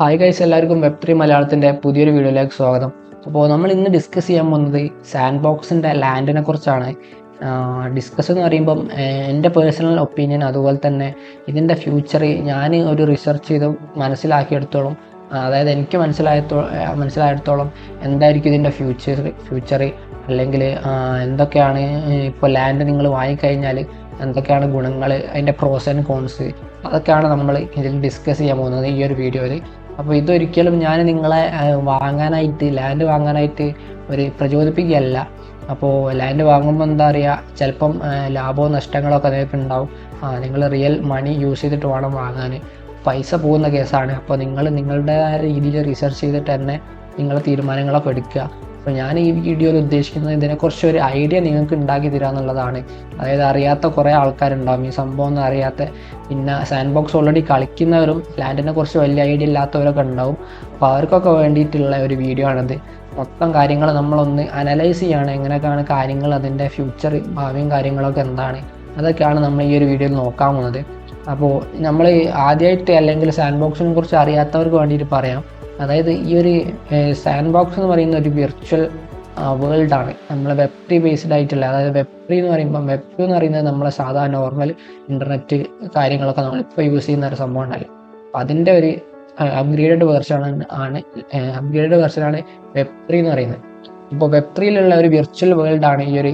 Hi guys എല്ലാവർക്കും web three മലയാളത്തിന്റെ പുതിയൊരു വീഡിയോയിലേക്ക് സ്വാഗതം. അപ്പോൾ നമ്മൾ ഇന്ന് ഡിസ്കസ് ചെയ്യാൻ പോകുന്നത് സാൻഡ് ബോക്സിന്റെ ലാൻഡിനെ കുറിച്ചാണ് ഡിസ്കസ് എന്ന് പറയുമ്പം എന്റെ പേഴ്സണൽ ഒപ്പീനിയൻ അതുപോലെ തന്നെ ഇതിന്റെ ഫ്യൂച്ചർ ഞാൻ ഒരു റിസർച്ച് ചെയ്ത് മനസ്സിലാക്കിയെടുത്തോളം. അതായത് എനിക്ക് മനസ്സിലായത്തോ മനസ്സിലായിടത്തോളം എന്തായിരിക്കും ഇതിന്റെ ഫ്യൂച്ചർ ഫ്യൂച്ചർ അല്ലെങ്കിൽ എന്തൊക്കെയാണ് ഇപ്പോൾ ലാൻഡ് നിങ്ങൾ വാങ്ങിക്കഴിഞ്ഞാൽ എന്തൊക്കെയാണ് ഗുണങ്ങൾ അതിന്റെ പ്രോസ് ആൻഡ് കോൺസ് അതൊക്കെയാണ് നമ്മൾ ഇതിൽ ഡിസ്കസ് ചെയ്യാൻ പോകുന്നത് ഈ ഒരു വീഡിയോയിൽ. അപ്പോൾ ഇതൊരിക്കലും ഞാൻ നിങ്ങളെ വാങ്ങാനായിട്ട് ലാൻഡ് വാങ്ങാനായിട്ട് ഒരു പ്രചോദിപ്പിക്കുകയല്ല. അപ്പോൾ ലാൻഡ് വാങ്ങുമ്പോൾ എന്താ പറയുക ചിലപ്പം ലാഭവും നഷ്ടങ്ങളൊക്കെ നിങ്ങൾക്ക് ഉണ്ടാവും. ആ നിങ്ങൾ റിയൽ മണി യൂസ് ചെയ്തിട്ട് വേണം വാങ്ങാൻ പൈസ പോകുന്ന കേസാണ്. അപ്പോൾ നിങ്ങൾ നിങ്ങളുടേതായ രീതിയിൽ റിസർച്ച് ചെയ്തിട്ട് തന്നെ നിങ്ങൾ തീരുമാനങ്ങളൊക്കെ എടുക്കുക. അപ്പോൾ ഞാൻ ഈ വീഡിയോയിൽ ഉദ്ദേശിക്കുന്നത് ഇതിനെക്കുറിച്ച് ഒരു ഐഡിയ നിങ്ങൾക്ക് ഉണ്ടാക്കി തരിക എന്നുള്ളതാണ്. അതായത് അറിയാത്ത കുറേ ആൾക്കാരുണ്ടാവും. ഈ സംഭവം ഒന്നും അറിയാത്ത പിന്നെ സാൻഡ് ബോക്സ് ഓൾറെഡി കളിക്കുന്നവരും ലാൻഡിനെ കുറിച്ച് വലിയ ഐഡിയ ഇല്ലാത്തവരൊക്കെ ഉണ്ടാവും. അപ്പോൾ അവർക്കൊക്കെ വേണ്ടിയിട്ടുള്ള ഒരു വീഡിയോ ആണിത്. മൊത്തം കാര്യങ്ങൾ നമ്മളൊന്ന് അനലൈസ് ചെയ്യാണ് എങ്ങനെയൊക്കെയാണ് കാര്യങ്ങൾ അതിന്റെ ഫ്യൂച്ചർ ഭാവിയും കാര്യങ്ങളൊക്കെ എന്താണ്. അതൊക്കെയാണ് നമ്മൾ ഈ ഒരു വീഡിയോയിൽ നോക്കാൻ പോകുന്നത് അപ്പോൾ നമ്മൾ ആദ്യമായിട്ട് അല്ലെങ്കിൽ സാൻഡ് ബോക്സിനെ കുറിച്ച് അറിയാത്തവർക്ക് വേണ്ടിയിട്ട് പറയാം. അതായത് ഈ ഒരു സാൻഡ് ബോക്സ് എന്ന് പറയുന്ന ഒരു വിർച്വൽ വേൾഡാണ് നമ്മൾ വെബ് ത്രീ ബേസ്ഡ് ആയിട്ടുള്ള അതായത് വെബ് ത്രീ എന്ന് പറയുമ്പോൾ വെബ് ടു എന്ന് പറയുന്നത് നമ്മളെ സാധാ നോർമൽ ഇന്റർനെറ്റ് കാര്യങ്ങളൊക്കെ നമ്മളിപ്പോൾ യൂസ് ചെയ്യുന്ന ഒരു സംഭവം ഉണ്ടല്ലോ അപ്പോൾ അതിന്റെ ഒരു അപ്ഗ്രേഡഡ് വേർഷൻ ആണ് അപ്ഗ്രേഡഡ് വേർഷനാണ് വെബ് ത്രീ എന്ന് പറയുന്നത്. ഇപ്പോൾ വെബ് ത്രീയിലുള്ള ഒരു വിർച്വൽ വേൾഡാണ് ഈ ഒരു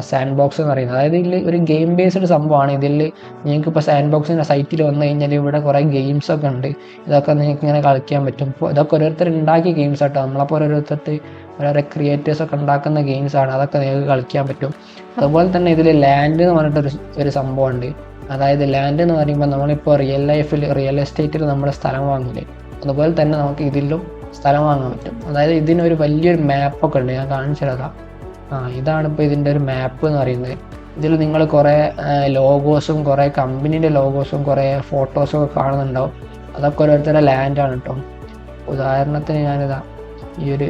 സാൻഡ് ബോക്സ് എന്ന് പറയുന്നത്. അതായത് ഇതിൽ ഒരു ഗെയിം ബേസ്ഡ് സംഭവമാണ്. ഇതിൽ നിങ്ങൾക്ക് ഇപ്പോൾ സാൻഡ് ബോക്സിന്റെ സൈറ്റിൽ വന്നു കഴിഞ്ഞാൽ ഇവിടെ കുറേ ഗെയിംസ് ഒക്കെ ഉണ്ട്. ഇതൊക്കെ നിങ്ങൾക്ക് ഇങ്ങനെ കളിക്കാൻ പറ്റും. ഇപ്പോൾ ഇതൊക്കെ ഓരോരുത്തർ ഉണ്ടാക്കിയ ഗെയിംസ് ആട്ടോ. നമ്മളപ്പോൾ ഓരോരുത്തർ ഓരോരോ ക്രിയേറ്റേഴ്സ് ഒക്കെ ഉണ്ടാക്കുന്ന ഗെയിംസ് ആണ്. അതൊക്കെ നിങ്ങൾക്ക് കളിക്കാൻ പറ്റും. അതുപോലെ തന്നെ ഇതിൽ ലാൻഡ് എന്ന് പറഞ്ഞിട്ടൊരു ഒരു സംഭവമുണ്ട്. അതായത് ലാൻഡ് എന്ന് പറയുമ്പോൾ നമ്മളിപ്പോൾ റിയൽ ലൈഫിൽ റിയൽ എസ്റ്റേറ്റിൽ നമ്മുടെ സ്ഥലം വാങ്ങില്ലേ അതുപോലെ തന്നെ നമുക്ക് ഇതിലും സ്ഥലം വാങ്ങാൻ പറ്റും. അതായത് ഇതിനൊരു വലിയൊരു മാപ്പൊക്കെ ഉണ്ട്. ഞാൻ കാണിച്ചു തരാം ആ ഇതാണ് ഇപ്പോൾ ഇതിന്റെ ഒരു മാപ്പ് എന്ന് പറയുന്നത്. ഇതിൽ നിങ്ങൾ കുറേ ലോഗോസും കുറേ കമ്പനീന്റെ ലോഗോസും കുറേ ഫോട്ടോസും ഒക്കെ കാണുന്നുണ്ടാവും. അതൊക്കെ ഓരോരുത്തരുടെ ലാൻഡാണ് കേട്ടോ ഉദാഹരണത്തിന് ഞാനിതാ ഈ ഒരു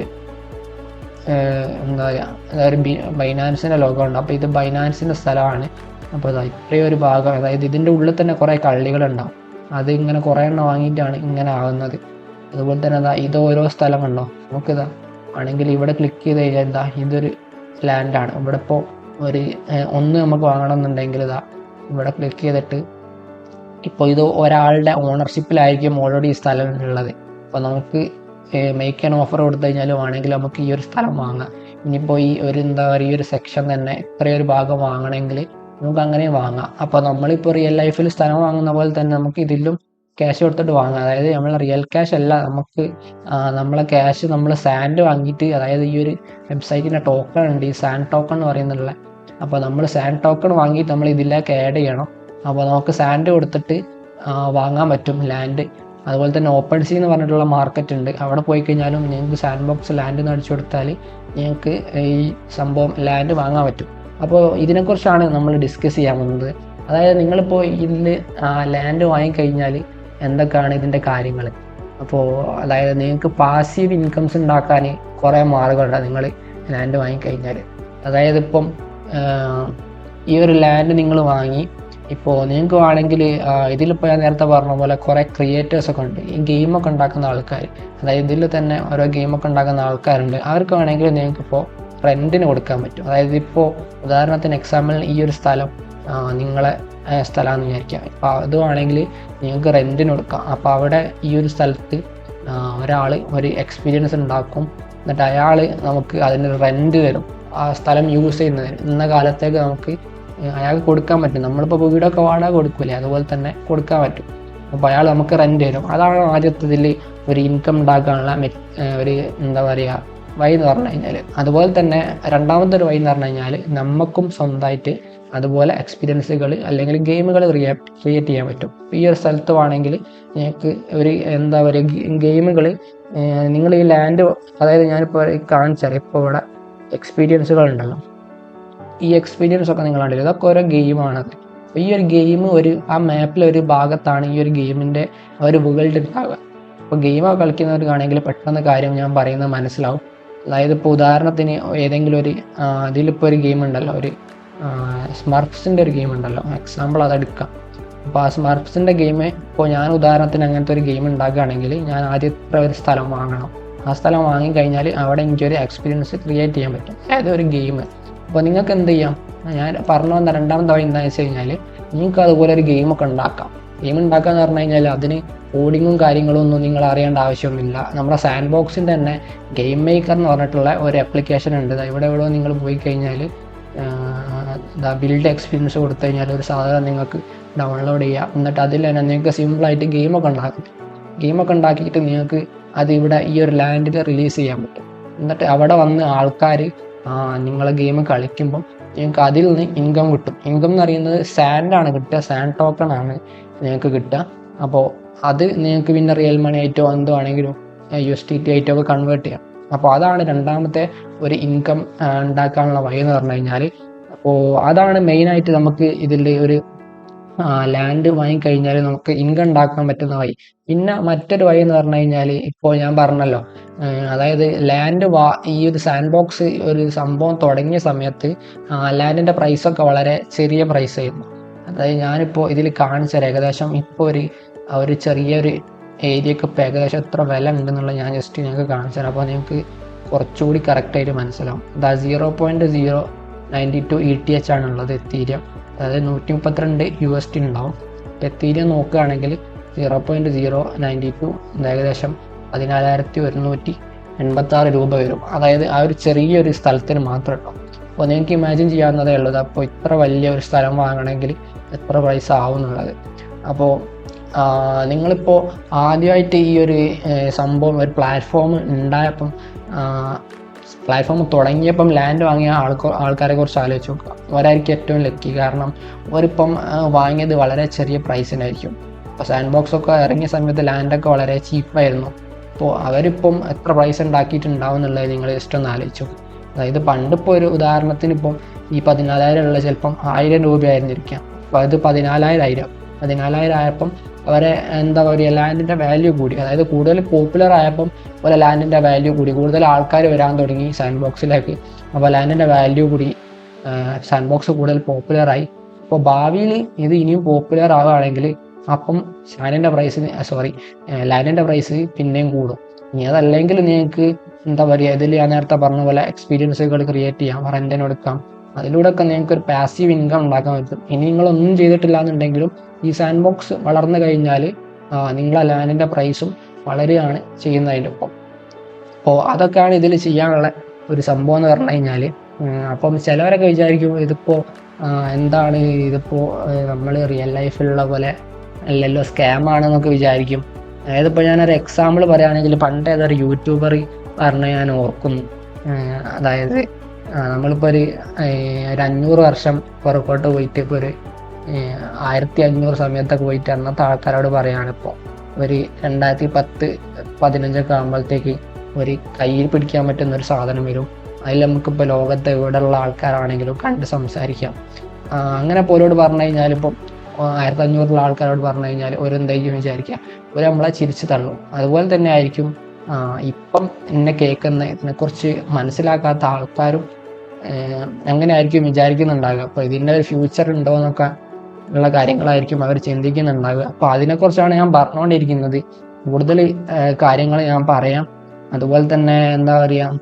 എന്താ പറയുക അതായത് ബൈനാൻസിന്റെ ലോഗോ ഉണ്ട്. അപ്പോൾ ഇത് ബൈനാൻസിന്റെ സ്ഥലമാണ്. അപ്പോൾ ഇതാ ഇത്രയും ഒരു ഭാഗം അതായത് ഇതിന്റെ ഉള്ളിൽ തന്നെ കുറേ കള്ളികളുണ്ടാവും അത് ഇങ്ങനെ കുറേ എണ്ണം വാങ്ങിയിട്ടാണ് ഇങ്ങനെ ആകുന്നത് അതുപോലെ തന്നെ അതാ ഇത് ഓരോ സ്ഥലമുണ്ടോ നമുക്കിതാ ആണെങ്കിൽ ഇവിടെ ക്ലിക്ക് ചെയ്ത് കഴിഞ്ഞാൽ എന്താ ഇതൊരു ലാൻഡാണ് ഇവിടെ ഇപ്പോൾ ഒരു ഒന്ന് നമുക്ക് വാങ്ങണമെന്നുണ്ടെങ്കിൽ ഇതാ ഇവിടെ ക്ലിക്ക് ചെയ്തിട്ട് ഇപ്പോൾ ഇത് ഒരാളുടെ ഓണർഷിപ്പിലായിരിക്കും ഓൾറെഡി ഈ സ്ഥലം ഉള്ളത്. അപ്പോൾ നമുക്ക് മേക്ക് ആൻ ഓഫർ കൊടുത്തു കഴിഞ്ഞാൽ വേണമെങ്കിൽ നമുക്ക് ഈ ഒരു സ്ഥലം വാങ്ങാം. ഇനിയിപ്പോൾ ഈ ഒരു എന്താ പറയുക ഈ ഒരു സെക്ഷൻ തന്നെ ഇത്രയൊരു ഭാഗം വാങ്ങണമെങ്കിൽ നമുക്ക് അങ്ങനെ വാങ്ങാം. അപ്പോൾ നമ്മളിപ്പോൾ റിയൽ ലൈഫിൽ സ്ഥലം വാങ്ങുന്ന പോലെ തന്നെ നമുക്ക് ഇതിലും ക്യാഷ് കൊടുത്തിട്ട് വാങ്ങാം അതായത് നമ്മൾ റിയൽ ക്യാഷ് അല്ല നമുക്ക് നമ്മളെ ക്യാഷ് നമ്മൾ സാൻഡ് വാങ്ങിയിട്ട് അതായത് ഈ ഒരു വെബ്സൈറ്റിന്റെ ടോക്കൺ ഉണ്ട് ഈ സാൻഡ് ടോക്കൺ എന്ന് പറയുന്നുള്ള അപ്പോൾ നമ്മൾ സാൻഡ് ടോക്കൺ വാങ്ങിയിട്ട് നമ്മൾ ഇതിലേക്ക് ആഡ് ചെയ്യണം. അപ്പോൾ നമുക്ക് സാൻഡ് കൊടുത്തിട്ട് വാങ്ങാൻ പറ്റും ലാൻഡ് അതുപോലെ തന്നെ ഓപ്പൺ സി എന്ന് പറഞ്ഞിട്ടുള്ള മാർക്കറ്റ് ഉണ്ട്. അവിടെ പോയി കഴിഞ്ഞാലും നിങ്ങൾക്ക് സാൻഡ് ബോക്സ് ലാൻഡ് എന്ന് അടിച്ചു കൊടുത്താൽ നിങ്ങൾക്ക് ഈ സംഭവം ലാൻഡ് വാങ്ങാൻ പറ്റും. അപ്പോൾ ഇതിനെക്കുറിച്ചാണ് നമ്മൾ ഡിസ്കസ് ചെയ്യാൻ പോകുന്നത്. അതായത് നിങ്ങളിപ്പോൾ ഇതിൽ ലാൻഡ് വാങ്ങിക്കഴിഞ്ഞാൽ എന്തൊക്കെയാണ് ഇതിന്റെ കാര്യങ്ങൾ? അപ്പോൾ അതായത് നിങ്ങൾക്ക് പാസീവ് ഇൻകംസ് ഉണ്ടാക്കാൻ കുറേ മാർഗമുണ്ട് നിങ്ങൾ ലാൻഡ് വാങ്ങിക്കഴിഞ്ഞാൽ അതായത് ഇപ്പം ഈ ഒരു ലാൻഡ് നിങ്ങൾ വാങ്ങി ഇപ്പോൾ നിങ്ങൾക്ക് വേണമെങ്കിൽ ഇതിലിപ്പോൾ ഞാൻ നേരത്തെ പറഞ്ഞ പോലെ കുറേ ക്രിയേറ്റേഴ്സൊക്കെ ഉണ്ട്. ഈ ഗെയിമൊക്കെ ഉണ്ടാക്കുന്ന ആൾക്കാർ അതായത് ഇതിൽ തന്നെ ഓരോ ഗെയിമൊക്കെ ഉണ്ടാക്കുന്ന ആൾക്കാരുണ്ട്. അവർക്ക് വേണമെങ്കിൽ നിങ്ങൾക്കിപ്പോൾ റെന്റിന് കൊടുക്കാൻ പറ്റും. അതായത് ഇപ്പോൾ ഉദാഹരണത്തിന് എക്സാമ്പിൾ ഈ ഒരു സ്ഥലം. നിങ്ങളെ സ്ഥലമാണെന്ന് വിചാരിക്കാം. അപ്പോൾ അത് വേണമെങ്കിൽ നിങ്ങൾക്ക് റെന്റിന് കൊടുക്കാം. അപ്പോൾ അവിടെ ഈ ഒരു സ്ഥലത്ത് ഒരാൾ ഒരു എക്സ്പീരിയൻസ് ഉണ്ടാക്കും. എന്നിട്ട് അയാൾ നമുക്ക് അതിന് റെന്റ് തരും. ആ സ്ഥലം യൂസ് ചെയ്യുന്നതിന് ഇന്ന കാലത്തേക്ക് നമുക്ക് അയാൾക്ക് കൊടുക്കാൻ പറ്റും. നമ്മളിപ്പോൾ വീടൊക്കെ വാടക കൊടുക്കില്ലേ അതുപോലെ തന്നെ കൊടുക്കാൻ പറ്റും. അപ്പോൾ അയാൾ നമുക്ക് റെന്റ് തരും. അതാണ് ആദ്യത്തതിൽ ഒരു ഇൻകം ഉണ്ടാക്കാനുള്ള ഒരു എന്താ പറയുക വഴി എന്ന് പറഞ്ഞു കഴിഞ്ഞാൽ അതുപോലെ തന്നെ രണ്ടാമത്തെ ഒരു വഴി എന്ന് പറഞ്ഞു കഴിഞ്ഞാൽ നമുക്കും സ്വന്തമായിട്ട് അതുപോലെ എക്സ്പീരിയൻസുകൾ അല്ലെങ്കിൽ ഗെയിമുകൾ ക്രിയേറ്റ് ചെയ്യാൻ പറ്റും. ഈ ഒരു സ്ഥലത്ത് വേണമെങ്കിൽ നിങ്ങൾക്ക് ഒരു എന്താ പറയുക ഗെയിമുകൾ നിങ്ങൾ ഈ ലാൻഡ് അതായത് ഞാനിപ്പോൾ കാണിച്ചാൽ ഇപ്പോൾ ഇവിടെ എക്സ്പീരിയൻസുകൾ ഉണ്ടല്ലോ ഈ എക്സ്പീരിയൻസ് ഒക്കെ നിങ്ങൾ കണ്ടില്ല? ഇതൊക്കെ ഓരോ ഗെയിമാണ് അപ്പോൾ ഈ ഒരു ഗെയിം ഒരു ആ മാപ്പിലെ ഒരു ഭാഗത്താണ് ഈ ഒരു ഗെയിമിന്റെ ഒരു വേൾഡ് ഉണ്ടാവുക. അപ്പോൾ ഗെയിമൊക്കെ കളിക്കുന്നവർക്കാണെങ്കിൽ പെട്ടെന്ന് കാര്യം ഞാൻ പറയുന്നത് മനസ്സിലാവും. അതായത് ഇപ്പോൾ ഉദാഹരണത്തിന് ഏതെങ്കിലും ഒരു അതിലിപ്പോൾ ഒരു ഗെയിം ഉണ്ടല്ലോ ഒരു സ്മർഫ്സിന്റെ ഒരു ഗെയിം ഉണ്ടല്ലോ. എക്സാമ്പിൾ അതെടുക്കാം അപ്പോൾ ആ സ്മർഫ്സിന്റെ ഗെയിം ഇപ്പോൾ ഞാൻ ഉദാഹരണത്തിന് അങ്ങനത്തെ ഒരു ഗെയിം ഉണ്ടാക്കുകയാണെങ്കിൽ ഞാൻ ആദ്യത്തെ ഒരു സ്ഥലം വാങ്ങണം. ആ സ്ഥലം വാങ്ങിക്കഴിഞ്ഞാൽ അവിടെ എനിക്കൊരു എക്സ്പീരിയൻസ് ക്രിയേറ്റ് ചെയ്യാൻ പറ്റും. അതായത് ഒരു ഗെയിം അപ്പോൾ നിങ്ങൾക്ക് എന്ത് ചെയ്യാം? ഞാൻ പറഞ്ഞു വന്ന രണ്ടാമത്തെ വഴി എന്താണെന്ന് വെച്ച് കഴിഞ്ഞാൽ നിങ്ങൾക്ക് അതുപോലെ ഒരു ഗെയിമൊക്കെ ഉണ്ടാക്കാം. ഗെയിം ഉണ്ടാക്കുക എന്ന് പറഞ്ഞു കഴിഞ്ഞാൽ അതിന് കോഡിങ്ങും കാര്യങ്ങളും ഒന്നും നിങ്ങൾ അറിയേണ്ട ആവശ്യമൊന്നുമില്ല. നമ്മുടെ സാൻഡ് ബോക്സിന്റെ തന്നെ ഗെയിം മേക്കർ എന്ന് പറഞ്ഞിട്ടുള്ള ഒരു ആപ്ലിക്കേഷൻ ഉണ്ട്. ഇവിടെ എവിടെയോ നിങ്ങൾ പോയി കഴിഞ്ഞാൽ ബിൽഡ് എക്സ്പീരിയൻസ് കൊടുത്തു കഴിഞ്ഞാൽ ഒരു സാധനം നിങ്ങൾക്ക് ഡൗൺലോഡ് ചെയ്യാം. എന്നിട്ട് അതിൽ തന്നെ നിങ്ങൾക്ക് സിമ്പിളായിട്ട് ഗെയിമൊക്കെ ഉണ്ടാക്കും. ഗെയിമൊക്കെ ഉണ്ടാക്കിയിട്ട് നിങ്ങൾക്ക് അത് ഇവിടെ ഈ ഒരു ലാൻഡിൽ റിലീസ് ചെയ്യാൻ പറ്റും. എന്നിട്ട് അവിടെ വന്ന് ആൾക്കാർ നിങ്ങളെ ഗെയിം കളിക്കുമ്പം നിങ്ങൾക്ക് അതിൽ നിന്ന് ഇൻകം കിട്ടും. ഇൻകം എന്ന് പറയുന്നത് സാൻഡാണ് കിട്ടുക. സാൻഡ് ടോക്കൺ ആണ് നിങ്ങൾക്ക് കിട്ടുക. അപ്പോൾ അത് നിങ്ങൾക്ക് പിന്നെ റിയൽ മണി ആയിട്ടോ എന്തോ ആണെങ്കിലും യു എസ് ടി ടി ആയിട്ടോ ഒക്കെ കൺവേർട്ട് ചെയ്യാം. അപ്പോൾ അതാണ് രണ്ടാമത്തെ ഒരു ഇൻകം ഉണ്ടാക്കാനുള്ള വഴി എന്ന് പറഞ്ഞു കഴിഞ്ഞാൽ അപ്പോൾ അതാണ് മെയിനായിട്ട് നമുക്ക് ഇതിൽ ഒരു ലാൻഡ് വാങ്ങിക്കഴിഞ്ഞാൽ നമുക്ക് ഇൻകം ഉണ്ടാക്കാൻ പറ്റുന്ന വഴി. പിന്നെ മറ്റൊരു വഴി എന്ന് പറഞ്ഞു കഴിഞ്ഞാൽ ഇപ്പോൾ ഞാൻ പറഞ്ഞല്ലോ അതായത് ലാൻഡ് വാ ഈ ഒരു സാൻഡ് ബോക്സ് ഒരു സംഭവം തുടങ്ങിയ സമയത്ത് ലാൻഡിന്റെ പ്രൈസൊക്കെ വളരെ ചെറിയ പ്രൈസ് ആയിരുന്നു. അതായത് ഞാനിപ്പോൾ ഇതിൽ കാണിച്ചത് ഏകദേശം ഇപ്പോൾ ഒരു ഒരു ചെറിയൊരു ഏരിയക്ക് ഇപ്പോൾ ഏകദേശം എത്ര വില ഉണ്ടെന്നുള്ള ഞാൻ ജസ്റ്റ് നിങ്ങൾക്ക് കാണിച്ചു തരാം അപ്പോൾ നിങ്ങൾക്ക് കുറച്ചുകൂടി കറക്റ്റായിട്ട് മനസ്സിലാവും. അതാ zero point zero ninety two E T H ആണുള്ളത് എത്തീരിയം. അതായത് നൂറ്റി മുപ്പത്തിരണ്ട് യു എസ് ടി ഉണ്ടാവും എത്തീരിയം നോക്കുകയാണെങ്കിൽ zero point zero ninety two ഏകദേശം പതിനാലായിരത്തി ഒരുന്നൂറ്റി എൺപത്തി ആറ് രൂപ വരും. അതായത് ആ ഒരു ചെറിയൊരു സ്ഥലത്തിന് മാത്രം ഉണ്ടാവും അപ്പോൾ നിങ്ങൾക്ക് ഇമാജിൻ ചെയ്യാവുന്നതേ ഉള്ളത് അപ്പോൾ ഇത്ര വലിയ ഒരു സ്ഥലം വാങ്ങണമെങ്കിൽ എത്ര പ്രൈസ് ആവുന്നുള്ളത്. അപ്പോൾ നിങ്ങളിപ്പോൾ ആദ്യമായിട്ട് ഈ ഒരു സംഭവം ഒരു പ്ലാറ്റ്ഫോം ഉണ്ടായപ്പം പ്ലാറ്റ്ഫോം തുടങ്ങിയപ്പം ലാൻഡ് വാങ്ങിയ ആൾക്കോ ആൾക്കാരെ കുറിച്ച് ആലോചിച്ച് നോക്കുക അവരായിരിക്കും ഏറ്റവും ലക്കി കാരണം അവരിപ്പം വാങ്ങിയത് വളരെ ചെറിയ പ്രൈസിനായിരിക്കും അപ്പോൾ സാൻഡ് ബോക്സ് ഒക്കെ ഇറങ്ങിയ സമയത്ത് ലാൻഡൊക്കെ വളരെ ചീപ്പായിരുന്നു അപ്പോൾ അവരിപ്പം എത്ര പ്രൈസ് ഉണ്ടാക്കിയിട്ടുണ്ടാവും എന്നുള്ളത് നിങ്ങൾ ജസ്റ്റ് ഒന്ന് ആലോചിച്ചു അതായത് പണ്ടിപ്പോൾ ഒരു ഉദാഹരണത്തിന് ഇപ്പം ഈ പതിനാലായിരം ഉള്ള ചിലപ്പം ആയിരം രൂപയായിരുന്നിരിക്കാം. അപ്പോൾ അത് പതിനാലായിരം ആയിരം. പതിനാലായിരം ആയപ്പം അവരെ എന്താ പറയുക ലാൻഡിന്റെ വാല്യൂ കൂടി. അതായത് കൂടുതൽ പോപ്പുലർ ആയപ്പം പോലെ ലാൻഡിന്റെ വാല്യൂ കൂടി. കൂടുതൽ ആൾക്കാർ വരാൻ തുടങ്ങി സാൻഡ് ബോക്സിലേക്ക് അപ്പോൾ ലാൻഡിന്റെ വാല്യൂ കൂടി സാൻഡ് ബോക്സ് കൂടുതൽ പോപ്പുലറായി അപ്പോൾ ഭാവിയിൽ ഇത് ഇനിയും പോപ്പുലർ ആവുകയാണെങ്കിൽ അപ്പം സാൻഡിന്റെ പ്രൈസ് സോറി ലാൻഡിന്റെ പ്രൈസ് പിന്നെയും കൂടും. ഇനി അതല്ലെങ്കിൽ നിങ്ങൾക്ക് എന്താ പറയുക ഇതിൽ ഞാൻ നേരത്തെ പറഞ്ഞ പോലെ എക്സ്പീരിയൻസുകൾ ക്രിയേറ്റ് ചെയ്യാം റെന്റിന് എടുക്കാം അതിലൂടെ ഒക്കെ നിങ്ങൾക്ക് ഒരു പാസീവ് ഇൻകം ഉണ്ടാക്കാൻ പറ്റും. ഇനി നിങ്ങളൊന്നും ചെയ്തിട്ടില്ല എന്നുണ്ടെങ്കിലും ഈ സാൻഡ് ബോക്സ് വളർന്നു കഴിഞ്ഞാൽ നിങ്ങളെ ലാൻഡിന്റെ പ്രൈസും വളരുകയാണ് ചെയ്യുന്നതിന്റെ ഒപ്പം. അപ്പോൾ അതൊക്കെയാണ് ഇതിൽ ചെയ്യാനുള്ള ഒരു സംഭവം എന്ന് പറഞ്ഞു കഴിഞ്ഞാൽ അപ്പം ചിലവരൊക്കെ വിചാരിക്കും ഇതിപ്പോൾ എന്താണ് ഇതിപ്പോൾ നമ്മൾ റിയൽ ലൈഫിലുള്ള പോലെ അല്ലല്ലോ സ്കാം ആണെന്നൊക്കെ വിചാരിക്കും. അതായത് ഇപ്പോൾ ഞാനൊരു എക്സാമ്പിൾ പറയുകയാണെങ്കിൽ പണ്ട് ഏതൊരു യൂട്യൂബർ പറഞ്ഞ് ഞാൻ ഓർക്കുന്നു. അതായത് നമ്മളിപ്പോൾ ഒരു ഒരു അഞ്ഞൂറ് വർഷം പുറകോട്ട് പോയിട്ട് ഇപ്പോൾ ഒരു ആയിരത്തി അഞ്ഞൂറ് സമയത്തൊക്കെ പോയിട്ട് അന്നത്തെ ആൾക്കാരോട് പറയുകയാണ് ഇപ്പോൾ ഒരു രണ്ടായിരത്തി പത്ത് പതിനഞ്ചൊക്കെ ആകുമ്പോഴത്തേക്ക് ഒരു കയ്യിൽ പിടിക്കാൻ പറ്റുന്ന ഒരു സാധനം വരും. അതിൽ നമുക്കിപ്പോൾ ലോകത്ത് എവിടെയുള്ള ആൾക്കാരാണെങ്കിലും കണ്ട് സംസാരിക്കാം. അങ്ങനെ പോലോട് പറഞ്ഞു കഴിഞ്ഞാൽ ഇപ്പം ആയിരത്തി അഞ്ഞൂറുള്ള ആൾക്കാരോട് പറഞ്ഞു കഴിഞ്ഞാൽ ഒരു എന്തായിരിക്കും വിചാരിക്കുക? ഒരു നമ്മളെ ചിരിച്ചു തള്ളും. അതുപോലെ തന്നെ ആയിരിക്കും ഇപ്പം എന്നെ കേൾക്കുന്ന ഇതിനെക്കുറിച്ച് മനസ്സിലാക്കാത്ത ആൾക്കാരും അങ്ങനെ ആയിരിക്കും വിചാരിക്കുന്നുണ്ടാകുക അപ്പോൾ ഇതിന്റെ ഒരു ഫ്യൂച്ചർ ഉണ്ടോ എന്നൊക്കെ ഉള്ള കാര്യങ്ങളായിരിക്കും അവർ ചിന്തിക്കുന്നുണ്ടാകുക അപ്പോൾ അതിനെക്കുറിച്ചാണ് ഞാൻ പറഞ്ഞുകൊണ്ടിരിക്കുന്നത്. കൂടുതൽ കാര്യങ്ങൾ ഞാൻ പറയാം. അതുപോലെ തന്നെ എന്താ പറയുക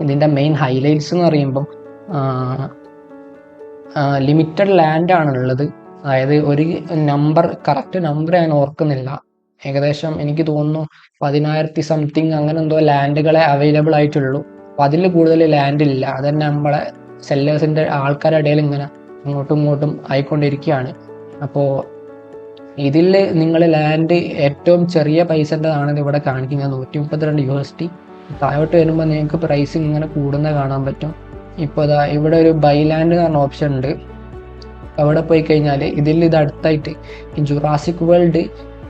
ഇതിന്റെ മെയിൻ ഹൈലൈറ്റ്സ് എന്ന് പറയുമ്പം ലിമിറ്റഡ് ലാൻഡ് ആണുള്ളത്. അതായത് ഒരു നമ്പർ കറക്റ്റ് നമ്പർ ഞാൻ ഓർക്കുന്നില്ല. ഏകദേശം എനിക്ക് തോന്നുന്നു പതിനായിരത്തി സംതിങ് അങ്ങനെ എന്തോ ലാൻഡുകളെ അവൈലബിൾ ആയിട്ടുള്ളൂ. അപ്പോൾ അതിൽ കൂടുതൽ ലാൻഡ് ഇല്ല. അത് തന്നെ നമ്മളെ സെല്ലേഴ്സിന്റെ ആൾക്കാരുടെ ഇടയിൽ ഇങ്ങനെ അങ്ങോട്ടും ഇങ്ങോട്ടും ആയിക്കൊണ്ടിരിക്കുകയാണ് അപ്പോൾ ഇതിൽ നിങ്ങൾ ലാൻഡ് ഏറ്റവും ചെറിയ പൈസന്റെതാണ് ഇവിടെ കാണിക്കുന്നത് നൂറ്റി മുപ്പത്തിരണ്ട് യു എസ് ടി താഴോട്ട് വരുമ്പോൾ നിങ്ങൾക്ക് പ്രൈസ് ഇങ്ങനെ കൂടുന്ന കാണാൻ പറ്റും. ഇപ്പോൾ ഇതാ ഇവിടെ ഒരു ബൈ ലാൻഡ് എന്ന് പറഞ്ഞ ഓപ്ഷൻ ഉണ്ട്. അവിടെ പോയി കഴിഞ്ഞാൽ ഇതിൽ ഇത് അടുത്തായിട്ട് ജുറാസിക് വേൾഡ്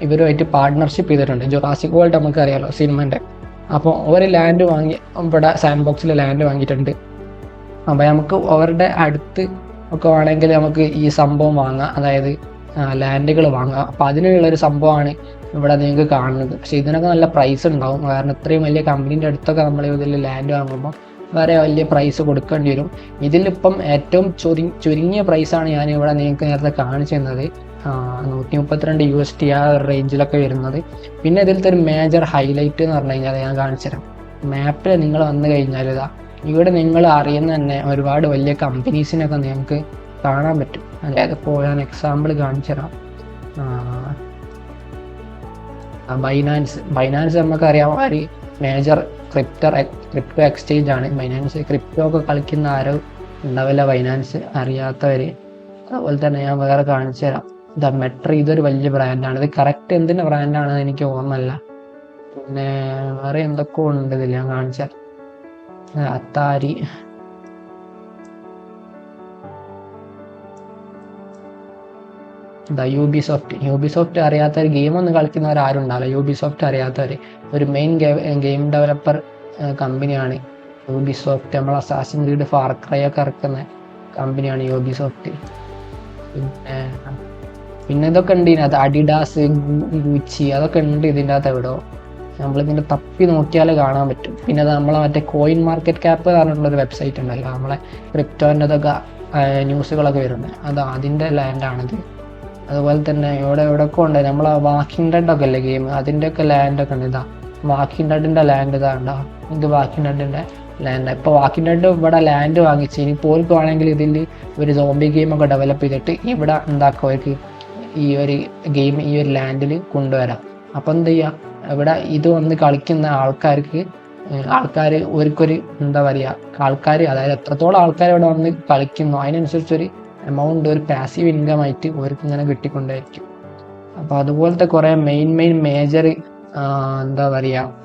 ഇവരുമായിട്ട് പാർട്ട്ണർഷിപ്പ് ചെയ്തിട്ടുണ്ട്. ജുറാസിക് വേൾഡ് നമുക്കറിയാലോ സിനിമന്റെ അപ്പോൾ അവർ ലാൻഡ് വാങ്ങി ഇവിടെ സാൻഡ് ബോക്സിൽ ലാൻഡ് വാങ്ങിയിട്ടുണ്ട്. അപ്പോൾ നമുക്ക് അവരുടെ അടുത്ത് ഒക്കെ വേണമെങ്കിൽ നമുക്ക് ഈ സംഭവം വാങ്ങാം. അതായത് ലാൻഡുകൾ വാങ്ങാം. അപ്പോൾ അതിനുള്ളൊരു സംഭവമാണ് ഇവിടെ നിങ്ങൾക്ക് കാണുന്നത്. പക്ഷേ ഇതിനൊക്കെ നല്ല പ്രൈസ് ഉണ്ടാവും. കാരണം ഇത്രയും വലിയ കമ്പനീന്റെ അടുത്തൊക്കെ നമ്മൾ ഇതിൽ ലാൻഡ് വാങ്ങുമ്പോൾ വേറെ വലിയ പ്രൈസ് കൊടുക്കേണ്ടി വരും. ഇതിലിപ്പം ഏറ്റവും ചുരു ചുരുങ്ങിയ പ്രൈസാണ് ഞാൻ ഇവിടെ നിങ്ങൾക്ക് നേരത്തെ കാണിച്ചു തന്നത്. നൂറ്റി മുപ്പത്തിരണ്ട് യു എസ് ടി ആ റേഞ്ചിലൊക്കെ വരുന്നത്. പിന്നെ ഇതിലത്തെ ഒരു മേജർ ഹൈലൈറ്റ് എന്ന് പറഞ്ഞു കഴിഞ്ഞാൽ ഞാൻ കാണിച്ചുതരാം മാപ്പിൽ നിങ്ങൾ വന്നു കഴിഞ്ഞാൽ ഇതാ ഇവിടെ നിങ്ങൾ അറിയുന്ന തന്നെ ഒരുപാട് വലിയ കമ്പനീസിനൊക്കെ നിങ്ങൾക്ക് കാണാൻ പറ്റും. അതായത് ഇപ്പോൾ ഞാൻ എക്സാമ്പിൾ കാണിച്ചു തരാം. ബൈനാൻസ് ബൈനാൻസ് നമുക്കറിയാം ഒരു മേജർ ക്രിപ്റ്റർ ക്രിപ്റ്റോ എക്സ്ചേഞ്ച് ആണ്. ബൈനാൻസ് ക്രിപ്റ്റോ ഒക്കെ കളിക്കുന്ന ആരോ ഉണ്ടാവില്ല ബൈനാൻസ് അറിയാത്തവർ അതുപോലെ തന്നെ ഞാൻ വേറെ കാണിച്ചു തരാം. ഇതാ മെട്രി ഇതൊരു വലിയ ബ്രാൻഡാണ് ഇത് കറക്റ്റ് എന്തിന്റെ ബ്രാൻഡാണ് എനിക്ക് ഓർമ്മല്ല പിന്നെ വേറെ എന്തൊക്കെ ഉണ്ട് ഇതിൽ ഞാൻ കാണിച്ചാൽ അത്താരി. എന്താ Ubisoft U B soft അറിയാത്തവർ ഗെയിം ഒന്നും കളിക്കുന്നവർ ആരും ഉണ്ടാവില്ല. യു ബി സോഫ്റ്റ് അറിയാത്തവർ ഒരു മെയിൻ ഗെയിം ഡെവലപ്പർ കമ്പനിയാണ് യു ബി സോഫ്റ്റ് നമ്മൾ അസാസിൻ ക്രീഡ് ഫാർക്രൈ ഒക്കെ ഇറക്കുന്ന കമ്പനിയാണ് യു ബി സോഫ്റ്റ് പിന്നെ പിന്നെ ഇതൊക്കെ ഉണ്ട് ഇതിനകത്ത്. അഡിഡാസ് ഗൂച്ചി അതൊക്കെ ഉണ്ട് ഇതിന്റെ അകത്ത് എവിടെയോ നമ്മളിതിന്റെ തപ്പി നോക്കിയാലേ കാണാൻ പറ്റും. പിന്നെ അത് നമ്മളെ മറ്റേ കോയിൻ മാർക്കറ്റ് ക്യാപ്പ് പറഞ്ഞിട്ടുള്ളൊരു വെബ്സൈറ്റ് ഉണ്ടല്ലോ. നമ്മളെ ക്രിപ്റ്റോന്റെ ഇതൊക്കെ ന്യൂസുകളൊക്കെ വരുന്നത് അത് അതിന്റെ ലാൻഡാണിത് അതുപോലെ തന്നെ ഇവിടെ എവിടെയൊക്കെ ഉണ്ട്. നമ്മൾ വാക്കിംഗ് ഡെഡ് ഒക്കെ അല്ലേ ഗെയിം അതിന്റെയൊക്കെ ലാൻഡൊക്കെ ഉണ്ട്. ഇതാ വാക്കിംഗ് ഡെഡിന്റെ ലാൻഡ് ഇതാ ഉണ്ടോ ഇത് വാക്കിംഗ് ഡെഡിന്റെ ലാൻഡ് ഇപ്പോൾ വാക്കിംഗ് ഡെഡ് ഇവിടെ ലാൻഡ് വാങ്ങിച്ച്. ഇനി പോർക്ക് വേണമെങ്കിൽ ഇതിൽ ഒരു സോംബി ഗെയിമൊക്കെ ഡെവലപ്പ് ചെയ്തിട്ട് ഇവിടെ എന്താക്കും അവർക്ക് ഈ ഒരു ഗെയിം ഈ ഒരു ലാൻഡിൽ കൊണ്ടുവരാം. അപ്പം എന്ത് ചെയ്യുക ഇവിടെ ഇത് വന്ന് കളിക്കുന്ന ആൾക്കാർക്ക് ആൾക്കാർ ഒരുക്കൊരു എന്താ പറയുക ആൾക്കാർ അതായത് എത്രത്തോളം ആൾക്കാർ ഇവിടെ വന്ന് കളിക്കുന്നു അതിനനുസരിച്ചൊരു എമൗണ്ട് ഒരു പാസീവ് ഇൻകം ആയിട്ട് അവർക്ക് ഇങ്ങനെ കിട്ടിക്കൊണ്ടേയിരിക്കും. അപ്പോൾ അതുപോലത്തെ കുറേ മെയിൻ മെയിൻ മേജർ എന്താ പറയുക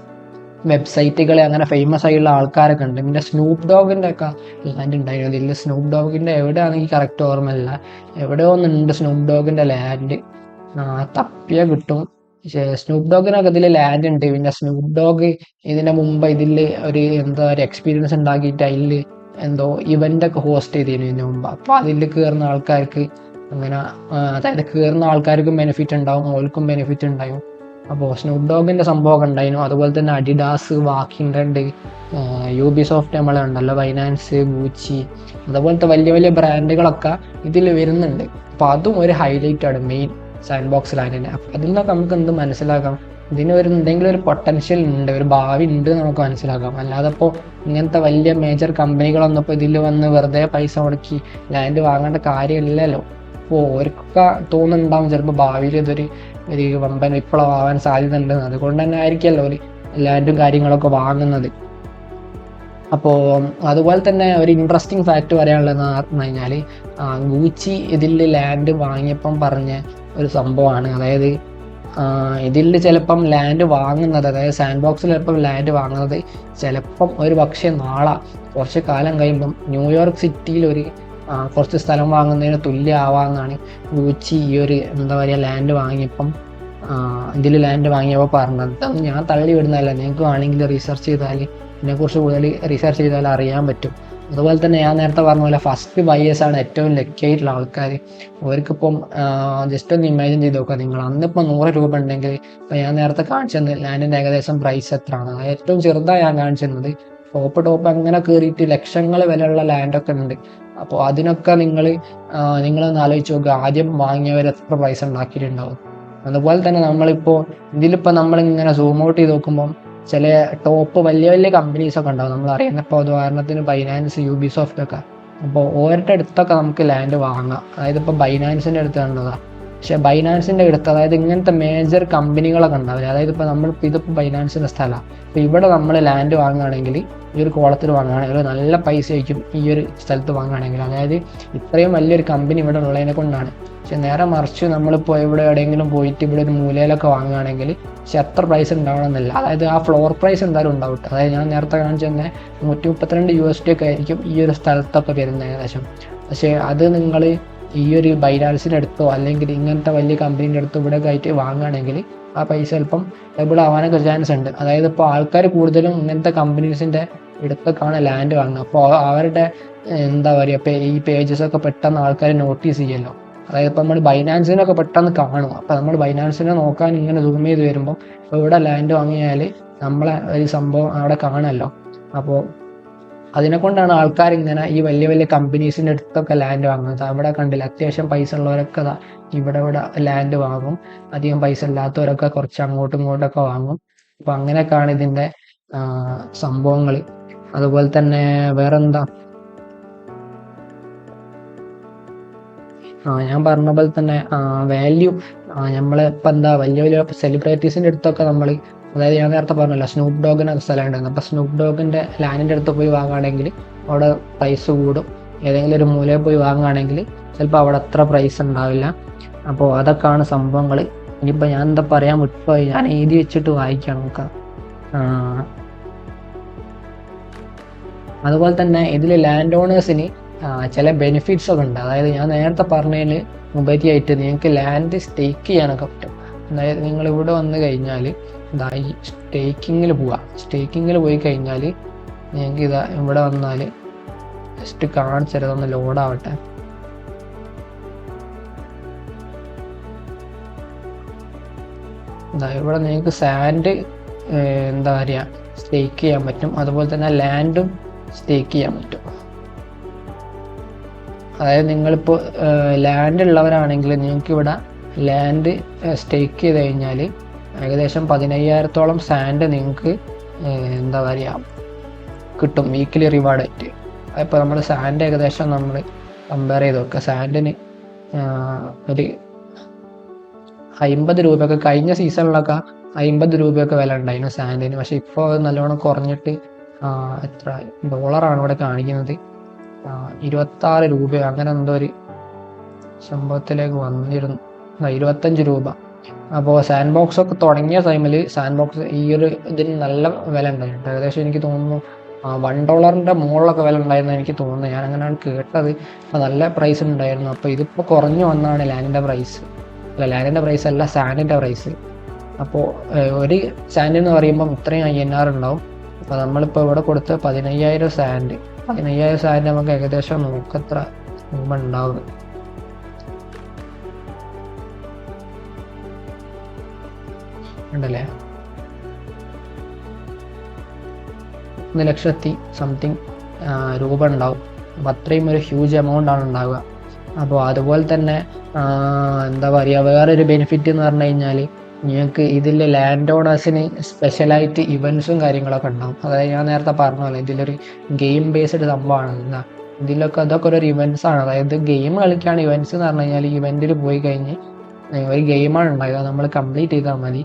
വെബ്സൈറ്റുകൾ അങ്ങനെ ഫേമസ് ആയിട്ടുള്ള ആൾക്കാരൊക്കെ ഉണ്ട്. പിന്നെ സ്നൂപ്പ് ഡോഗിന്റെ ഒക്കെ ലാൻഡ് ഉണ്ടായിരുന്നു. ഇതിൽ സ്നൂപ്പ് ഡോഗിന്റെ എവിടെയാണെങ്കിൽ കറക്റ്റ് ഓർമ്മയില്ല. എവിടെയോ ഒന്നുണ്ട് സ്നൂപ്പ് ഡോഗിന്റെ ലാൻഡ് തപ്പിയ കിട്ടും. സ്നൂപ്പ് ഡോഗിനൊക്കെ ഇതിൽ ലാൻഡ് ഉണ്ട്. പിന്നെ സ്നൂപ്പ് ഡോഗ് ഇതിന്റെ മുമ്പ് ഇതിൽ ഒരു എന്താ ഒരു എക്സ്പീരിയൻസ് ഉണ്ടാക്കിയിട്ട് അതിൽ എന്തോ ഇവന്റ് ഒക്കെ ഹോസ്റ്റ് ചെയ്തിരുന്നു ഇതിന് മുമ്പ്. അപ്പോൾ അതിൽ കയറുന്ന ആൾക്കാർക്ക് അങ്ങനെ അതായത് കയറുന്ന ആൾക്കാർക്കും ബെനിഫിറ്റ് ഉണ്ടാവും ഓൾക്കും ബെനിഫിറ്റ് ഉണ്ടാവും. അപ്പോൾ സ്നൂപ്പ് ഡോഗിന്റെ സംഭവമൊക്കെ ഉണ്ടായിരുന്നു. അതുപോലെ തന്നെ അഡിഡാസ് വാക്കിന്റെ യു ബി സോഫ്റ്റ് നമ്മളെ ഉണ്ടല്ലോ ഫൈനാൻസ് ഗൂച്ചി അതുപോലത്തെ വലിയ വലിയ ബ്രാൻഡുകളൊക്കെ ഇതിൽ വരുന്നുണ്ട്. അപ്പോൾ അതും ഒരു ഹൈലൈറ്റാണ് മെയിൻ സാൻഡ് ബോക്സ് ലാൻഡിന്റെ അപ്പോൾ അതിൽ നിന്നൊക്കെ നമുക്ക് എന്ത് മനസ്സിലാക്കാം? ഇതിന് ഒരു എന്തെങ്കിലും ഒരു പൊട്ടൻഷ്യൽ ഉണ്ട് ഒരു ഭാവി ഉണ്ട് നമുക്ക് മനസ്സിലാക്കാം. അല്ലാതെ ഇപ്പോൾ ഇങ്ങനത്തെ വലിയ മേജർ കമ്പനികളൊന്നും ഇപ്പോൾ ഇതിൽ വന്ന് വെറുതെ പൈസ മുടക്കി ലാൻഡ് വാങ്ങേണ്ട കാര്യമില്ലല്ലോ. അപ്പോൾ ഓർക്കൊക്കെ തോന്നുന്നുണ്ടാവും ചിലപ്പോൾ ഭാവിയിൽ ഇതൊരു ഒരു വമ്പൻ വിപ്ലവമാവാൻ സാധ്യത ഉണ്ട് അതുകൊണ്ട് തന്നെ ആയിരിക്കുമല്ലോ ഒരു ലാൻഡും കാര്യങ്ങളൊക്കെ വാങ്ങുന്നത്. അപ്പോൾ അതുപോലെ തന്നെ ഒരു ഇൻട്രസ്റ്റിംഗ് ഫാക്റ്റ് പറയാനുള്ളതെന്ന് പറഞ്ഞു കഴിഞ്ഞാൽ ഗൂച്ചി ഇതിൽ ലാൻഡ് വാങ്ങിയപ്പം പറഞ്ഞ ഒരു സംഭവമാണ്. അതായത് ഇതിൽ ചിലപ്പം ലാൻഡ് വാങ്ങുന്നത് അതായത് സാൻഡ് ബോക്സിൽ ചിലപ്പം ലാൻഡ് വാങ്ങുന്നത് ചിലപ്പം ഒരു പക്ഷേ നാളെ. കുറച്ച് കാലം കഴിയുമ്പം ന്യൂയോർക്ക് സിറ്റിയിൽ ഒരു കുറച്ച് സ്ഥലം വാങ്ങുന്നതിന് തുല്യമാവാമെന്നാണ് ഗൂച്ചി ഈ ഒരു എന്താ പറയുക ലാൻഡ് വാങ്ങിയപ്പം ഇതിൽ ലാൻഡ് വാങ്ങിയപ്പോൾ പറഞ്ഞത്. ഞാൻ തള്ളി വിടുന്നതല്ല. നിങ്ങൾക്ക് വേണമെങ്കിൽ റിസർച്ച് ചെയ്താൽ ഇതിനെക്കുറിച്ച് കൂടുതൽ റിസർച്ച് ചെയ്താൽ അറിയാൻ പറ്റും. അതുപോലെ തന്നെ ഞാൻ നേരത്തെ പറഞ്ഞ പോലെ ഫസ്റ്റ് ആണ് ഏറ്റവും ലക്കി ആയിട്ടുള്ള ആൾക്കാർ അവർക്കിപ്പം ജസ്റ്റ് ഒന്ന് ഇമാജിൻ ചെയ്ത് നോക്കുക നിങ്ങൾ. അന്നിപ്പോൾ നൂറ് രൂപ ഉണ്ടെങ്കിൽ ഇപ്പം ഞാൻ നേരത്തെ കാണിച്ചത് ലാൻഡിന്റെ ഏകദേശം പ്രൈസ് എത്രയാണ്. അത് ഏറ്റവും ചെറുതാണ് ഞാൻ കാണിച്ചിരുന്നത്. ടോപ്പ് ടോപ്പ് അങ്ങനെ കയറിയിട്ട് ലക്ഷങ്ങൾ വിലയുള്ള ലാൻഡൊക്കെ ഉണ്ട്. അപ്പോൾ അതിനൊക്കെ നിങ്ങൾ നിങ്ങളൊന്ന് ആലോചിച്ച് നോക്കുക ആദ്യം വാങ്ങിയവർ എത്ര പൈസ ഉണ്ടാക്കിയിട്ടുണ്ടാവും. അതുപോലെ തന്നെ നമ്മളിപ്പോൾ ഇതിലിപ്പോൾ നമ്മളിങ്ങനെ സൂം ഔട്ട് ചെയ്ത് നോക്കുമ്പം ചില ടോപ്പ് വലിയ വലിയ കമ്പനീസൊക്കെ ഉണ്ടാവും. നമ്മൾ അറിയുന്ന ഇപ്പോൾ ഉദാഹരണത്തിന് ബൈനാൻസ് യു ബി സോഫ്റ്റ് ഒക്കെ. അപ്പോൾ ഓരോരുടെ അടുത്തൊക്കെ നമുക്ക് ലാൻഡ് വാങ്ങാം. അതായത് ഇപ്പോൾ ബൈനാൻസിന്റെ അടുത്ത് കണ്ടതാണ് പക്ഷേ ബൈനാൻസിന്റെ അടുത്ത് അതായത് ഇങ്ങനത്തെ മേജർ കമ്പനികളൊക്കെ ഉണ്ടാവില്ല? അതായത് ഇപ്പോൾ നമ്മൾ ഇതിപ്പോൾ ബൈനാൻസിന്റെ സ്ഥലമാണ് അപ്പോൾ ഇവിടെ നമ്മൾ ലാൻഡ് വാങ്ങുകയാണെങ്കിൽ ഈ ഒരു കോളത്തിൽ വാങ്ങുകയാണെങ്കിൽ നല്ല പൈസ ആയിരിക്കും ഈ ഒരു സ്ഥലത്ത് വാങ്ങുകയാണെങ്കിൽ. അതായത് ഇത്രയും വലിയൊരു കമ്പനി ഇവിടെ ഉള്ളതിനെ കൊണ്ടാണ്. പക്ഷെ നേരെ മറിച്ച് നമ്മളിപ്പോൾ ഇവിടെ എവിടെയെങ്കിലും പോയിട്ട് ഇവിടെ ഒരു മൂലയിലൊക്കെ വാങ്ങുകയാണെങ്കിൽ പക്ഷെ എത്ര പ്രൈസ് ഉണ്ടാവണമെന്നില്ല. അതായത് ആ ഫ്ലോർ പ്രൈസ് എന്തായാലും ഉണ്ടാവും അതായത് ഞാൻ നേരത്തെ കാണിച്ചു തന്നെ നൂറ്റി മുപ്പത്തിരണ്ട് യു എസ് ഡി ഒക്കെ ആയിരിക്കും ഈ ഒരു സ്ഥലത്തൊക്കെ വരുന്നത് ഏകദേശം. പക്ഷേ അത് നിങ്ങൾ ഈ ഒരു ബൈനാൻസിന്റെ അടുത്തോ അല്ലെങ്കിൽ ഇങ്ങനത്തെ വലിയ കമ്പനീന്റെ അടുത്തോ ഇവിടെ ആയിട്ട് വാങ്ങുകയാണെങ്കിൽ ആ പൈസ ചിലപ്പം ഡബിൾ ആവാനൊക്കെ ചാൻസ് ഉണ്ട്. അതായത് ഇപ്പോൾ ആൾക്കാർ കൂടുതലും ഇങ്ങനത്തെ കമ്പനീസിന്റെ അടുത്തൊക്കെയാണ് ലാൻഡ് വാങ്ങുക. അപ്പോൾ അവരുടെ എന്താ പറയുക ഈ പേജസ് ഒക്കെ പെട്ടെന്ന് ആൾക്കാർ നോട്ടീസ് ചെയ്യല്ലോ അതായത് ഇപ്പോൾ നമ്മൾ ബൈനാൻസിനൊക്കെ പെട്ടെന്ന് കാണും അപ്പോൾ നമ്മൾ ബൈനാൻസിനെ നോക്കാൻ ഇങ്ങനെ സൂം ചെയ്ത് വരുമ്പോൾ ഇവിടെ ലാൻഡ് വാങ്ങിയാൽ നമ്മളെ ഒരു സംഭവം അവിടെ കാണുമല്ലോ. അപ്പോൾ അതിനെ കൊണ്ടാണ് ആൾക്കാർ ഇങ്ങനെ ഈ വലിയ വലിയ കമ്പനീസിന്റെ അടുത്തൊക്കെ ലാൻഡ് വാങ്ങുന്നത്. അവിടെ കണ്ടില്ല അത്യാവശ്യം പൈസ ഉള്ളവരൊക്കെ ഇവിടെ ഇവിടെ ലാൻഡ് വാങ്ങും. അധികം പൈസ ഇല്ലാത്തവരൊക്കെ കുറച്ച് അങ്ങോട്ടും ഇങ്ങോട്ടൊക്കെ വാങ്ങും. അപ്പൊ അങ്ങനെയൊക്കെയാണ് ഇതിന്റെ സംഭവങ്ങൾ അതുപോലെ തന്നെ വേറെന്താ? ആ ഞാൻ പറഞ്ഞ പോലെ തന്നെ വാല്യൂ നമ്മൾ ഇപ്പം എന്താ വലിയ വലിയ സെലിബ്രിറ്റീസിന്റെ അടുത്തൊക്കെ നമ്മൾ അതായത് ഞാൻ നേരത്തെ പറഞ്ഞല്ലോ സ്നൂപ്പ് ഡോഗിന് സ്ഥലം ഉണ്ടായിരുന്നു അപ്പോൾ സ്നൂപ്പ് ഡോഗിന്റെ ലാൻഡിന്റെ അടുത്ത് പോയി വാങ്ങുകയാണെങ്കിൽ അവിടെ പ്രൈസ് കൂടും. ഏതെങ്കിലും ഒരു മൂലയിൽ പോയി വാങ്ങുകയാണെങ്കിൽ ചിലപ്പോൾ അവിടെ അത്ര പ്രൈസ് ഉണ്ടാവില്ല. അപ്പോൾ അതൊക്കെയാണ് സംഭവങ്ങൾ ഇനിയിപ്പോൾ ഞാൻ എന്താ പറയാൻ വിട്ടുപോയി ഞാൻ എഴുതി വെച്ചിട്ട് വായിക്കണം നമുക്ക്. അതുപോലെ തന്നെ ഇതിൽ ലാൻഡ് ഓണേഴ്സിന് ചില ബെനിഫിറ്റ്സ് ഒക്കെ ഉണ്ട്. അതായത് ഞാൻ നേരത്തെ പറഞ്ഞതിൽ ഉപരിയായിട്ട് നിങ്ങൾക്ക് ലാൻഡ് സ്റ്റേക്ക് ചെയ്യാനൊക്കെ പറ്റും. അതായത് നിങ്ങൾ ഇവിടെ വന്നു കഴിഞ്ഞാൽ ഇതാ ഈ സ്റ്റേക്കിങ്ങിൽ പോവാം. സ്റ്റേക്കിങ്ങിൽ പോയി കഴിഞ്ഞാൽ നിങ്ങൾക്ക് ഇതാ ഇവിടെ വന്നാൽ ജസ്റ്റ് കാണിച്ചത് ഒന്ന് ലോഡാവട്ടെ ഇവിടെ നിങ്ങൾക്ക് സാൻഡ് എന്താ പറയുക സ്റ്റേക്ക് ചെയ്യാൻ പറ്റും. അതുപോലെ തന്നെ ലാൻഡും സ്റ്റേക്ക് ചെയ്യാൻ പറ്റും. അതായത് നിങ്ങളിപ്പോൾ ലാൻഡ് ഉള്ളവരാണെങ്കിൽ നിങ്ങൾക്ക് ഇവിടെ ലാൻഡ് സ്റ്റേക്ക് ചെയ്ത് കഴിഞ്ഞാൽ ഏകദേശം പതിനയ്യായിരത്തോളം സാൻഡ് നിങ്ങൾക്ക് എന്താ പറയുക കിട്ടും വീക്കിലി റിവാർഡായിട്ട് അപ്പോൾ നമ്മൾ സാൻഡ് ഏകദേശം നമ്മൾ കമ്പയർ ചെയ്ത് നോക്കുക സാൻഡിന് ഒരു അമ്പത് രൂപയൊക്കെ കഴിഞ്ഞ സീസണിലൊക്കെ അമ്പത് രൂപയൊക്കെ വില ഉണ്ടായിരുന്നു സാൻഡിന് പക്ഷെ ഇപ്പോൾ അത് നല്ലോണം കുറഞ്ഞിട്ട് എത്ര ഡോളറാണ് ഇവിടെ കാണിക്കുന്നത്. ഇരുപത്താറ് രൂപ അങ്ങനെ എന്തോ ഒരു സംഭവത്തിലേക്ക് വന്നിരുന്നു. ഇരുപത്തഞ്ച് രൂപ. അപ്പോൾ സാൻഡ് ബോക്സ് ഒക്കെ തുടങ്ങിയ ടൈമിൽ സാൻഡ് ബോക്സ് ഈ ഒരു ഇതിന് നല്ല വില ഉണ്ടായിട്ടുണ്ട്. ഏകദേശം എനിക്ക് തോന്നുന്നു വൺ ഡോളറിന്റെ മുകളിലൊക്കെ വില ഉണ്ടായിരുന്നു എനിക്ക് തോന്നുന്നു. ഞാൻ അങ്ങനെയാണ് കേട്ടത്. അപ്പോൾ നല്ല പ്രൈസ് ഉണ്ടായിരുന്നു. അപ്പോൾ ഇതിപ്പോൾ കുറഞ്ഞു വന്നാണ് ലാൻഡിന്റെ പ്രൈസ് അല്ല ലാൻഡിന്റെ പ്രൈസ് അല്ല സാൻഡിന്റെ പ്രൈസ് അപ്പോൾ ഒരു സാൻഡ് എന്ന് പറയുമ്പം ഇത്രയും ഐ എൻ ആർ ഉണ്ടാവും. അപ്പോൾ നമ്മളിപ്പോൾ ഇവിടെ കൊടുത്ത് പതിനയ്യായിരം സാൻഡ് പതിനയ്യായിരം സാൻഡ് നമുക്ക് ഏകദേശം നോക്കത്ര രൂപ ഉണ്ടല്ലേ? ഒന്ന് ലക്ഷത്തി സംതിങ് രൂപ ഉണ്ടാവും. അപ്പോൾ അത്രയും ഒരു ഹ്യൂജ് എമൗണ്ട് ആണ് ഉണ്ടാവുക. അപ്പോൾ അതുപോലെ തന്നെ എന്താ പറയുക വേറൊരു ബെനിഫിറ്റ് എന്ന് പറഞ്ഞു കഴിഞ്ഞാൽ നിങ്ങൾക്ക് ഇതിൽ ലാൻഡ് ഓണേഴ്സിന് സ്പെഷ്യലായിട്ട് ഇവൻസും കാര്യങ്ങളൊക്കെ ഉണ്ടാവും. അതായത് ഞാൻ നേരത്തെ പറഞ്ഞ പോലെ ഇതിലൊരു ഗെയിം ബേസ്ഡ് സംഭവമാണ്. എന്താ ഇതിലൊക്കെ അതൊക്കെ ഒരു ഇവൻസ് ആണ്. അതായത് ഗെയിം കളിക്കുകയാണ് ഇവൻസ് എന്ന് പറഞ്ഞു കഴിഞ്ഞാൽ ഇവന്റിൽ പോയി കഴിഞ്ഞ് ഒരു ഗെയിമാണ് ഉണ്ടായത് നമ്മൾ കംപ്ലീറ്റ് ചെയ്താൽ മതി.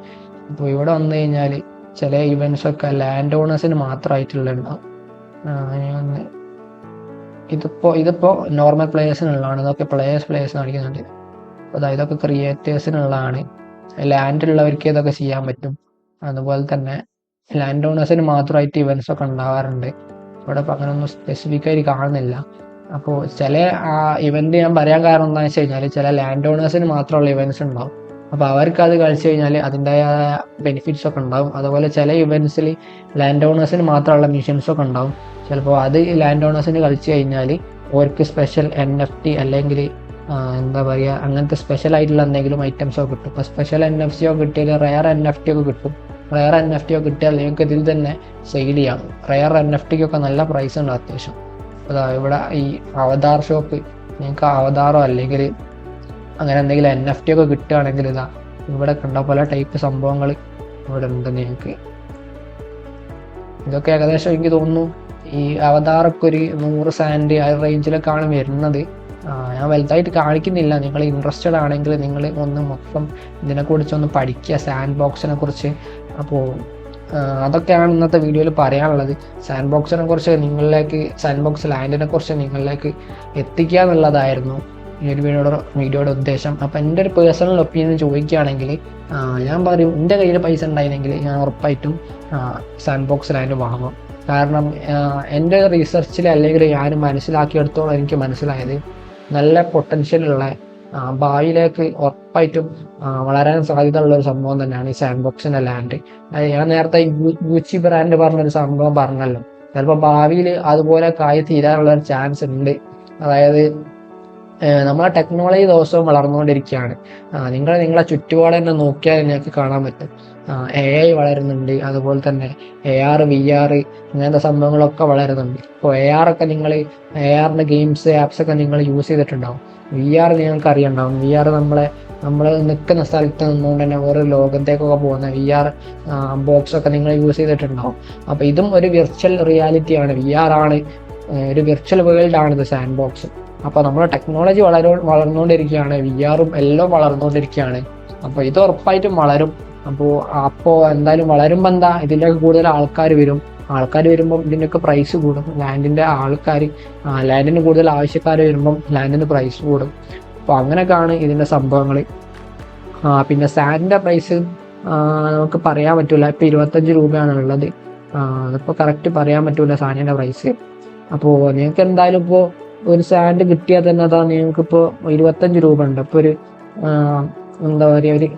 ഇപ്പോൾ ഇവിടെ വന്നു കഴിഞ്ഞാൽ ചില ഇവൻസ് ഒക്കെ ലാൻഡ് ഓണേഴ്സിന് മാത്രമായിട്ടുള്ളതാണ്. ഇതിപ്പോൾ ഇതിപ്പോൾ നോർമൽ പ്ലേയേഴ്സിനുള്ളതാണ് ഇതൊക്കെ പ്ലേയേഴ്സ് പ്ലേയേഴ്സ് കാണിക്കുന്നുണ്ട്. അപ്പോൾ അതായത് ഇതൊക്കെ ക്രിയേറ്റേഴ്സിനുള്ളതാണ് ലാൻഡ് ഉള്ളവർക്ക് ഇതൊക്കെ ചെയ്യാൻ പറ്റും. അതുപോലെ തന്നെ ലാൻഡ് ഓണേഴ്സിന് മാത്രമായിട്ട് ഇവൻസ് ഒക്കെ ഉണ്ടാവാറുണ്ട്. ഇവിടെ ഇപ്പം അങ്ങനെയൊന്നും സ്പെസിഫിക് ആയിട്ട് കാണുന്നില്ല. അപ്പോൾ ചില ആ ഇവന്റ് ഞാൻ പറയാൻ കാരണം എന്താണെന്ന് വെച്ച് കഴിഞ്ഞാൽ ചില ലാൻഡ് ഓണേഴ്സിന് മാത്രമുള്ള ഇവൻസ് ഉണ്ടാവും. അപ്പോൾ അവർക്ക് അത് കളിച്ചു കഴിഞ്ഞാൽ അതിന്റെതായ ബെനിഫിറ്റ്സ് ഒക്കെ ഉണ്ടാവും. അതുപോലെ ചില ഇവൻസിൽ ലാൻഡ് ഓണേഴ്സിന് മാത്രമുള്ള മിഷൻസ് ഒക്കെ ഉണ്ടാവും. ചിലപ്പോൾ അത് ലാൻഡ് ഓണേഴ്സിന് കളിച്ചു കഴിഞ്ഞാൽ അവർക്ക് സ്പെഷ്യൽ എൻ എഫ് ടി അല്ലെങ്കിൽ എന്താ പറയുക അങ്ങനത്തെ സ്പെഷ്യൽ ആയിട്ടുള്ള എന്തെങ്കിലും ഐറ്റംസോ കിട്ടും. ഇപ്പോൾ സ്പെഷ്യൽ എൻ എഫ് സിയോ കിട്ടിയാൽ റയർ എൻ എഫ് ടി ഒക്കെ കിട്ടും. റയർ എൻ എഫ് ടി ഒക്കെ കിട്ടിയാൽ നിങ്ങൾക്ക് ഇതിൽ തന്നെ സെയിൽ ചെയ്യാം. റയർ എൻ എഫ് ടിക്കൊക്കെ നല്ല പ്രൈസ് ഉണ്ട് അത്യാവശ്യം. അതാ ഇവിടെ ഈ അവതാർ ഷോപ്പ് നിങ്ങൾക്ക് അവതാറോ അല്ലെങ്കിൽ അങ്ങനെ എന്തെങ്കിലും എൻ എഫ് ടി ഒക്കെ കിട്ടുകയാണെങ്കിൽ ഇതാ ഇവിടെ കണ്ട പല ടൈപ്പ് സംഭവങ്ങൾ ഇവിടെ ഉണ്ട് നിങ്ങൾക്ക്. ഇതൊക്കെ ഏകദേശം എനിക്ക് തോന്നുന്നു ഈ അവതാറൊക്കെ ഒരു നൂറ് സാൻഡ് ആ റേഞ്ചിലൊക്കെയാണ് വരുന്നത്. ഞാൻ വലുതായിട്ട് കാണിക്കുന്നില്ല. നിങ്ങൾ ഇൻട്രസ്റ്റഡ് ആണെങ്കിൽ നിങ്ങൾ ഒന്ന് മൊത്തം ഇതിനെക്കുറിച്ച് ഒന്ന് പഠിക്കുക. സാൻഡ് ബോക്സിനെ കുറിച്ച് അപ്പോൾ അതൊക്കെയാണ് ഇന്നത്തെ വീഡിയോയിൽ പറയാനുള്ളത്. സാൻഡ് ബോക്സിനെ കുറിച്ച് നിങ്ങളിലേക്ക് സാൻഡ് ബോക്സ് ലാൻഡിനെ കുറിച്ച് നിങ്ങളിലേക്ക് എത്തിക്കുക എന്നുള്ളതായിരുന്നു. ഈ ഒരു വീഡിയോയുടെ വീഡിയോയുടെ ഉദ്ദേശം. അപ്പോൾ എന്റെ ഒരു പേഴ്സണൽ ഒപ്പീനിയൻ ചോദിക്കുകയാണെങ്കിൽ ഞാൻ പറയും എന്റെ കയ്യിൽ പൈസ ഉണ്ടായിരുന്നെങ്കിൽ ഞാൻ ഉറപ്പായിട്ടും സാൻഡ് ബോക്സ് ലാൻഡ് വാങ്ങും. കാരണം എന്റെ റിസർച്ചിൽ അല്ലെങ്കിൽ ഞാൻ മനസ്സിലാക്കിയെടുത്തോളം എനിക്ക് മനസ്സിലായത് നല്ല പൊട്ടൻഷ്യലുള്ള ഭാവിയിലേക്ക് ഉറപ്പായിട്ടും വളരാൻ സാധ്യതയുള്ള ഒരു സംഭവം തന്നെയാണ് ഈ സാൻഡ് ബോക്സിന്റെ ലാൻഡ് ഞാൻ നേരത്തെ ഗുച്ചി ബ്രാൻഡ് പറഞ്ഞൊരു സംഭവം പറഞ്ഞല്ലോ. ചിലപ്പോൾ ഭാവിയിൽ അതുപോലെ കായി തീരാനുള്ള ഒരു ചാൻസ് ഉണ്ട്. അതായത് നമ്മളെ ടെക്നോളജി ദിവസവും വളർന്നുകൊണ്ടിരിക്കുകയാണ്. നിങ്ങൾ നിങ്ങളെ ചുറ്റുപാട് തന്നെ നോക്കിയാൽ നിങ്ങൾക്ക് കാണാൻ പറ്റും. എ ഐ വളരുന്നുണ്ട് അതുപോലെ തന്നെ എ ആർ വി ആർ ഇങ്ങനത്തെ സംഭവങ്ങളൊക്കെ വളരുന്നുണ്ട്. ഇപ്പോൾ എ ആർ ഒക്കെ നിങ്ങൾ എ ആറിന്റെ ഗെയിംസ് ആപ്സ് ഒക്കെ നിങ്ങൾ യൂസ് ചെയ്തിട്ടുണ്ടാവും. വി ആർ നിങ്ങൾക്ക് അറിയണ്ടാവും. വി ആർ നമ്മളെ നമ്മൾ നിൽക്കുന്ന സ്ഥലത്ത് നിന്നുകൊണ്ട് തന്നെ ഓരോ ലോകത്തേക്കൊക്കെ പോകുന്ന വി ആർ ബോക്സ് ഒക്കെ നിങ്ങൾ യൂസ് ചെയ്തിട്ടുണ്ടാവും. അപ്പോൾ ഇതും ഒരു വിർച്വൽ റിയാലിറ്റിയാണ് വി ആർ ആണ് ഒരു വിർച്വൽ വേൾഡ് ആണ് ഇത് സാൻഡ് ബോക്സ് അപ്പോൾ നമ്മുടെ ടെക്നോളജി വളരെ വളർന്നുകൊണ്ടിരിക്കുകയാണ്. വി ആറും എല്ലാം വളർന്നുകൊണ്ടിരിക്കുകയാണ്. അപ്പോൾ ഇത് ഉറപ്പായിട്ടും വളരും. അപ്പോൾ അപ്പോൾ എന്തായാലും വളരുമ്പോൾ എന്താ? ഇതിന്റെയൊക്കെ കൂടുതൽ ആൾക്കാർ വരും. ആൾക്കാർ വരുമ്പം ഇതിന്റെയൊക്കെ പ്രൈസ് കൂടും. ലാൻഡിന്റെ ആൾക്കാർ ലാൻഡിന് കൂടുതൽ ആവശ്യക്കാർ വരുമ്പം ലാൻഡിന് പ്രൈസ് കൂടും. അപ്പോൾ അങ്ങനെയൊക്കെയാണ് ഇതിന്റെ സംഭവങ്ങൾ പിന്നെ സാൻഡിന്റെ പ്രൈസ് നമുക്ക് പറയാൻ പറ്റില്ല ഇപ്പോൾ ഇരുപത്തഞ്ച് രൂപയാണ് ഉള്ളത്. അതിപ്പോൾ കറക്റ്റ് പറയാൻ പറ്റില്ല സാനിന്റെ പ്രൈസ് അപ്പോൾ നിങ്ങൾക്ക് എന്തായാലും ഇപ്പോൾ ഒരു സാൻഡ് കിട്ടിയാൽ തന്നെ അതാ നിങ്ങൾക്ക് ഇപ്പോൾ ഇരുപത്തഞ്ച് രൂപ ഉണ്ട് അപ്പോൾ ഒരു എന്താ പറയുക ഒരു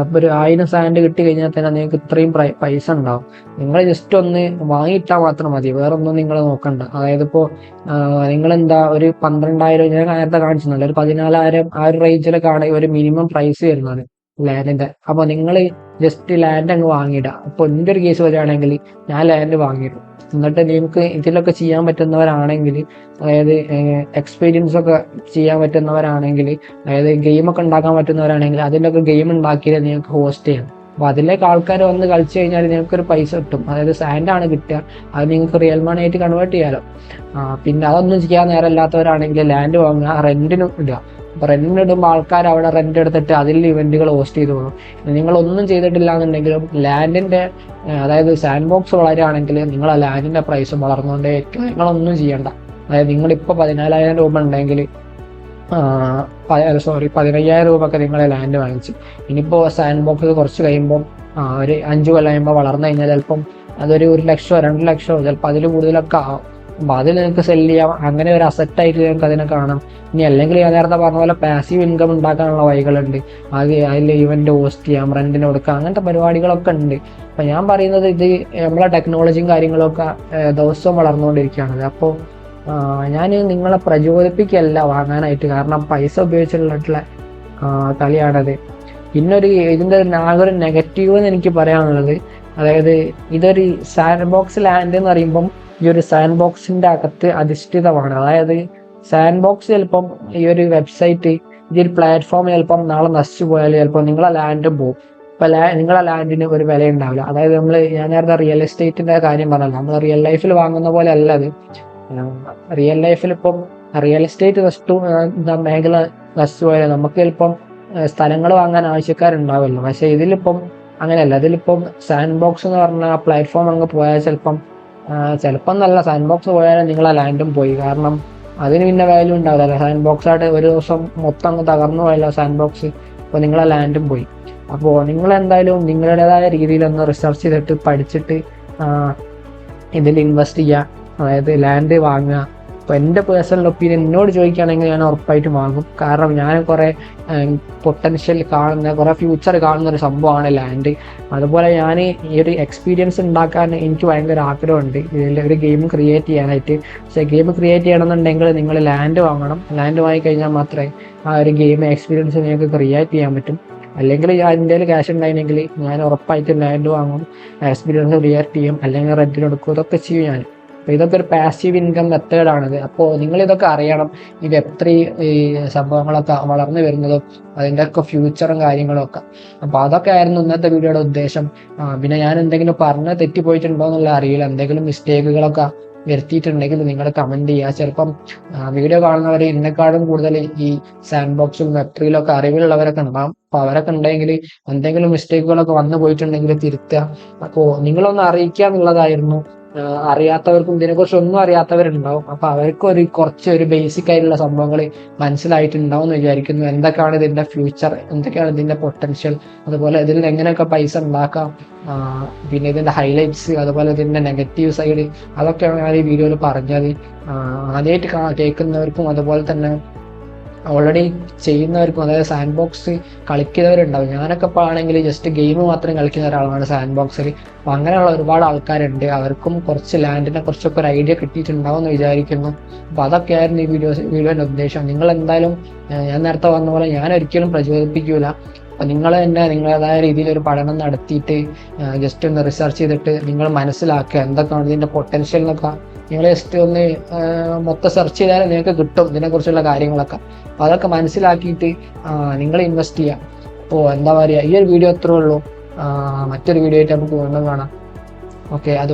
അപ്പോൾ ഒരു ആയിരം സാൻഡ് കിട്ടി കഴിഞ്ഞാൽ തന്നെ നിങ്ങൾക്ക് ഇത്രയും പൈസ ഉണ്ടാവും. നിങ്ങൾ ജസ്റ്റ് ഒന്ന് വാങ്ങിയിട്ടാൽ മാത്രം മതി. വേറെ ഒന്നും നിങ്ങൾ നോക്കണ്ട. അതായത് ഇപ്പോ നിങ്ങൾ എന്താ ഒരു പന്ത്രണ്ടായിരം ഞാൻ നേരത്തെ കാണിച്ചിരുന്നല്ലോ ഒരു പതിനാലായിരം ആ ഒരു റേഞ്ചിലൊക്കെ ആണ് ഒരു മിനിമം പ്രൈസ് വരുന്നത്. ലാൻഡിന്റെ അപ്പോൾ നിങ്ങൾ ജസ്റ്റ് ലാൻഡ് അങ്ങ് വാങ്ങിയിടുക. അപ്പോൾ എന്റെ ഒരു കേസ് വരികയാണെങ്കിൽ ഞാൻ ലാൻഡ് വാങ്ങിയിടും. എന്നിട്ട് നിങ്ങൾക്ക് ഇതിലൊക്കെ ചെയ്യാൻ പറ്റുന്നവരാണെങ്കിൽ അതായത് എക്സ്പീരിയൻസ് ഒക്കെ ചെയ്യാൻ പറ്റുന്നവരാണെങ്കിൽ അതായത് ഗെയിമൊക്കെ ഉണ്ടാക്കാൻ പറ്റുന്നവരാണെങ്കിൽ അതിലൊക്കെ ഗെയിം ഉണ്ടാക്കിയിട്ട് നിങ്ങൾക്ക് ഹോസ്റ്റ് ചെയ്യാം. അപ്പോൾ അതിലേക്ക് ആൾക്കാർ വന്ന് കളിച്ചു കഴിഞ്ഞാൽ നിങ്ങൾക്കൊരു പൈസ കിട്ടും. അതായത് സാൻഡാണ് കിട്ടുക. അത് നിങ്ങൾക്ക് റിയൽ മണി ആയിട്ട് കൺവേർട്ട് ചെയ്യാലോ. പിന്നെ അതൊന്നും ചെയ്യാൻ നേരമില്ലാത്തവരാണെങ്കിൽ ലാൻഡ് വാങ്ങുക റെന്റിനും ഇടുക. റെന്റിന് ഇടുമ്പോൾ ആൾക്കാർ അവിടെ റെന്റ് എടുത്തിട്ട് അതിൽ ഇവന്റുകൾ ഹോസ്റ്റ് ചെയ്തു പോകും നിങ്ങൾ ഒന്നും ചെയ്തിട്ടില്ല എന്നുണ്ടെങ്കിലും ലാൻഡിന്റെ അതായത് സാൻഡ് ബോക്സ് വളരുകയാണെങ്കിൽ നിങ്ങൾ ആ ലാൻഡിന്റെ പ്രൈസ് വളർന്നുകൊണ്ടേ നിങ്ങളൊന്നും ചെയ്യണ്ട. അതായത് നിങ്ങളിപ്പോൾ പതിനാലായിരം രൂപ ഉണ്ടെങ്കിൽ സോറി പതിനയ്യായിരം രൂപ ഒക്കെ നിങ്ങളെ ലാൻഡ് വാങ്ങിച്ചു. ഇനിയിപ്പോൾ സാൻഡ് ബോക്സ് കുറച്ച് കഴിയുമ്പോൾ ഒരു അഞ്ച് കൊല്ലം കഴിയുമ്പോൾ വളർന്നു കഴിഞ്ഞാൽ ചിലപ്പം അതൊരു ഒരു ലക്ഷമോ രണ്ട് ലക്ഷമോ ചിലപ്പോൾ അതിൽ കൂടുതലൊക്കെ ആവും. അപ്പം അതിൽ നിങ്ങൾക്ക് സെൽ ചെയ്യാം. അങ്ങനെ ഒരു അസറ്റായിട്ട് നിങ്ങൾക്ക് അതിനെ കാണാം. ഇനി അല്ലെങ്കിൽ ഞാൻ നേരത്തെ പറഞ്ഞ പോലെ പാസീവ് ഇൻകം ഉണ്ടാക്കാനുള്ള വഴികളുണ്ട്. അത് അതിൽ ഇവന്റ് ഹോസ്റ്റ് ചെയ്യാം റെന്റിന് കൊടുക്കാം അങ്ങനത്തെ പരിപാടികളൊക്കെ ഉണ്ട്. അപ്പം ഞാൻ പറയുന്നത് ഇത് നമ്മളെ ടെക്നോളജിയും കാര്യങ്ങളൊക്കെ ദിവസവും വളർന്നുകൊണ്ടിരിക്കുകയാണ് അപ്പോൾ ഞാൻ നിങ്ങളെ പ്രചോദിപ്പിക്കല്ല വാങ്ങാനായിട്ട്. കാരണം പൈസ ഉപയോഗിച്ചിട്ടുള്ള കളിയാണത്. പിന്നെ ഒരു ഇതിന്റെ ഒരു ആകെ ഒരു നെഗറ്റീവ് എന്ന് എനിക്ക് പറയാനുള്ളത്. അതായത് ഇതൊരു സാൻഡ് ബോക്സ് ലാൻഡ് എന്ന് പറയുമ്പം ഈ ഒരു സാൻഡ് ബോക്സിന്റെ അകത്ത് അധിഷ്ഠിതമാണ്. അതായത് സാൻഡ് ബോക്സ് ചിലപ്പം ഈ ഒരു വെബ്സൈറ്റ് ഈ ഒരു പ്ലാറ്റ്ഫോം ചിലപ്പം നാളെ നശിച്ചു പോയാൽ ചിലപ്പോൾ നിങ്ങളെ ലാൻഡ് പോകും ഇപ്പൊ ലാ നിങ്ങളെ ലാൻഡിന് ഒരു വില ഉണ്ടാവില്ല. അതായത് നമ്മൾ ഞാൻ നേരത്തെ റിയൽ എസ്റ്റേറ്റിന്റെ കാര്യം പറഞ്ഞല്ലോ. നമ്മൾ റിയൽ ലൈഫിൽ വാങ്ങുന്ന പോലെ അല്ല അത്. റിയൽ ലൈഫിൽ ഇപ്പം റിയൽ എസ്റ്റേറ്റ് നഷ്ടു മേഖല നശിച്ചു പോയാൽ നമുക്ക് ചിലപ്പം സ്ഥലങ്ങൾ വാങ്ങാൻ ആവശ്യക്കാരുണ്ടാവുമല്ലോ പക്ഷെ ഇതിലിപ്പം അങ്ങനെയല്ല അതിലിപ്പോൾ സാൻഡ് ബോക്സ് എന്ന് പറഞ്ഞ പ്ലാറ്റ്ഫോം അങ്ങ് പോയാൽ ചിലപ്പം ചിലപ്പം നല്ല സാൻഡ് ബോക്സ് പോയാലും നിങ്ങൾ ആ ലാൻഡും പോയി. കാരണം അതിന് പിന്നെ വാല്യൂ ഉണ്ടാവില്ല സാൻഡ് ബോക്സ് ആയിട്ട് ഒരു ദിവസം മൊത്തം അങ്ങ് തകർന്നു പോയല്ലോ സാൻഡ് ബോക്സ് അപ്പോൾ നിങ്ങളെ ലാൻഡും പോയി. അപ്പോൾ നിങ്ങൾ എന്തായാലും നിങ്ങളുടേതായ രീതിയിൽ ഒന്ന് റിസർച്ച് ചെയ്തിട്ട് പഠിച്ചിട്ട് ഇതിൽ ഇൻവെസ്റ്റ് ചെയ്യുക അതായത് ലാൻഡ് വാങ്ങുക. അപ്പോൾ എന്റെ പേഴ്സണൽ ഒപ്പീനിയൻ എന്നോട് ചോദിക്കുകയാണെങ്കിൽ ഞാൻ ഉറപ്പായിട്ടും വാങ്ങും. കാരണം ഞാൻ കുറേ പൊട്ടൻഷ്യൽ കാണുന്ന കുറേ ഫ്യൂച്ചർ കാണുന്ന ഒരു സംഭവമാണ് ലാൻഡ് അതുപോലെ ഞാൻ ഈ ഒരു എക്സ്പീരിയൻസ് ഉണ്ടാക്കാൻ എനിക്ക് ഭയങ്കര ആഗ്രഹമുണ്ട്. ഇതിൽ ഒരു ഗെയിം ക്രിയേറ്റ് ചെയ്യാനായിട്ട്. പക്ഷേ ഗെയിം ക്രിയേറ്റ് ചെയ്യണമെന്നുണ്ടെങ്കിൽ നിങ്ങൾ ലാൻഡ് വാങ്ങണം. ലാൻഡ് വാങ്ങിക്കഴിഞ്ഞാൽ മാത്രമേ ആ ഒരു ഗെയിം എക്സ്പീരിയൻസ് നിങ്ങൾക്ക് ക്രിയേറ്റ് ചെയ്യാൻ പറ്റും. അല്ലെങ്കിൽ ഞാൻ എന്തെങ്കിലും ക്യാഷ് ഉണ്ടായിരുന്നെങ്കിൽ ഞാൻ ഉറപ്പായിട്ടും ലാൻഡ് വാങ്ങും എക്സ്പീരിയൻസ് ക്രിയേറ്റ് ചെയ്യും അല്ലെങ്കിൽ റെന്റിന് എടുക്കും ഇതൊക്കെ ചെയ്യും ഞാൻ. അപ്പോൾ ഇതൊക്കെ ഒരു പാസീവ് ഇൻകം മെത്തേഡാണിത് അപ്പോൾ നിങ്ങൾ ഇതൊക്കെ അറിയണം. ഇത് എത്ര ഈ സംഭവങ്ങളൊക്കെ വളർന്നു വരുന്നതും അതിന്റെ ഒക്കെ ഫ്യൂച്ചറും കാര്യങ്ങളും ഒക്കെ. അപ്പോൾ അതൊക്കെ ആയിരുന്നു ഇന്നത്തെ വീഡിയോയുടെ ഉദ്ദേശം. പിന്നെ ഞാൻ എന്തെങ്കിലും പറഞ്ഞ് തെറ്റിപ്പോയിട്ടുണ്ടോ എന്നുള്ള അറിയില്ല. എന്തെങ്കിലും മിസ്റ്റേക്കുകളൊക്കെ വരുത്തിയിട്ടുണ്ടെങ്കിൽ നിങ്ങൾ കമന്റ് ചെയ്യുക. ചിലപ്പം വീഡിയോ കാണുന്നവർ എന്നെക്കാളും കൂടുതൽ ഈ സാൻഡ് ബോക്സും വെബ്ട്രിയിലും ഒക്കെ ഉണ്ടാകും അപ്പോൾ അവരൊക്കെ ഉണ്ടെങ്കിൽ എന്തെങ്കിലും മിസ്റ്റേക്കുകളൊക്കെ വന്നു പോയിട്ടുണ്ടെങ്കിൽ തിരുത്തുക. അപ്പോൾ നിങ്ങളൊന്ന് അറിയിക്കുക എന്നുള്ളതായിരുന്നു. അറിയാത്തവർക്കും ഇതിനെക്കുറിച്ച് ഒന്നും അറിയാത്തവരുണ്ടാവും. അപ്പൊ അവർക്ക് ഒരു കുറച്ച് ഒരു ബേസിക് ആയിട്ടുള്ള സംഭവങ്ങൾ മനസ്സിലായിട്ടുണ്ടാവും എന്ന് വിചാരിക്കുന്നു. എന്തൊക്കെയാണ് ഇതിന്റെ ഫ്യൂച്ചർ എന്തൊക്കെയാണ് ഇതിന്റെ പൊട്ടൻഷ്യൽ അതുപോലെ ഇതിൽ എങ്ങനെയൊക്കെ പൈസ ഉണ്ടാക്കാം? പിന്നെ ഇതിന്റെ ഹൈലൈറ്റ്സ് അതുപോലെ ഇതിന്റെ നെഗറ്റീവ് സൈഡ് അതൊക്കെയാണ് ഞാൻ ഈ വീഡിയോയിൽ പറഞ്ഞത്. ആദ്യമായിട്ട് കേൾക്കുന്നവർക്കും അതുപോലെ തന്നെ ഓൾറെഡി ചെയ്യുന്നവർക്കും അതായത് സാൻഡ് ബോക്സ് കളിക്കുന്നവരുണ്ടാവും. ഞാനൊക്കെ ഇപ്പോൾ ആണെങ്കിൽ ജസ്റ്റ് ഗെയിം മാത്രം കളിക്കുന്ന ഒരാളാണ് സാൻഡ് ബോക്സിൽ അപ്പോൾ അങ്ങനെയുള്ള ഒരുപാട് ആൾക്കാരുണ്ട്. അവർക്കും കുറച്ച് ലാൻഡിനെ കുറിച്ചൊക്കെ ഒരു ഐഡിയ കിട്ടിയിട്ടുണ്ടാവും എന്ന് വിചാരിക്കുന്നു. അപ്പോൾ അതൊക്കെയായിരുന്നു ഈ വീഡിയോ വീഡിയോന്റെ ഉദ്ദേശം. നിങ്ങൾ എന്തായാലും ഞാൻ നേരത്തെ പറഞ്ഞ പോലെ ഞാൻ ഒരിക്കലും പ്രചോദിപ്പിക്കൂല. അപ്പോൾ നിങ്ങൾ തന്നെ നിങ്ങളേതായ രീതിയിൽ ഒരു പഠനം നടത്തിയിട്ട് ജസ്റ്റ് ഒന്ന് റിസർച്ച് ചെയ്തിട്ട് നിങ്ങൾ മനസ്സിലാക്കുക. എന്തൊക്കെയാണ് ഇതിന്റെ പൊട്ടൻഷ്യൽ എന്നൊക്കെ നിങ്ങൾ ജസ്റ്റ് ഒന്ന് മൊത്തം സെർച്ച് ചെയ്താൽ നിങ്ങൾക്ക് കിട്ടും ഇതിനെക്കുറിച്ചുള്ള കാര്യങ്ങളൊക്കെ. അപ്പോൾ അതൊക്കെ മനസ്സിലാക്കിയിട്ട് നിങ്ങൾ ഇൻവെസ്റ്റ് ചെയ്യാം. അപ്പോൾ എന്താ പറയുക ഈ ഒരു വീഡിയോ അത്രേ ഉള്ളൂ. മറ്റൊരു വീഡിയോ ആയിട്ട് നമുക്ക് വീണ്ടും കാണാം. ഓക്കെ അത്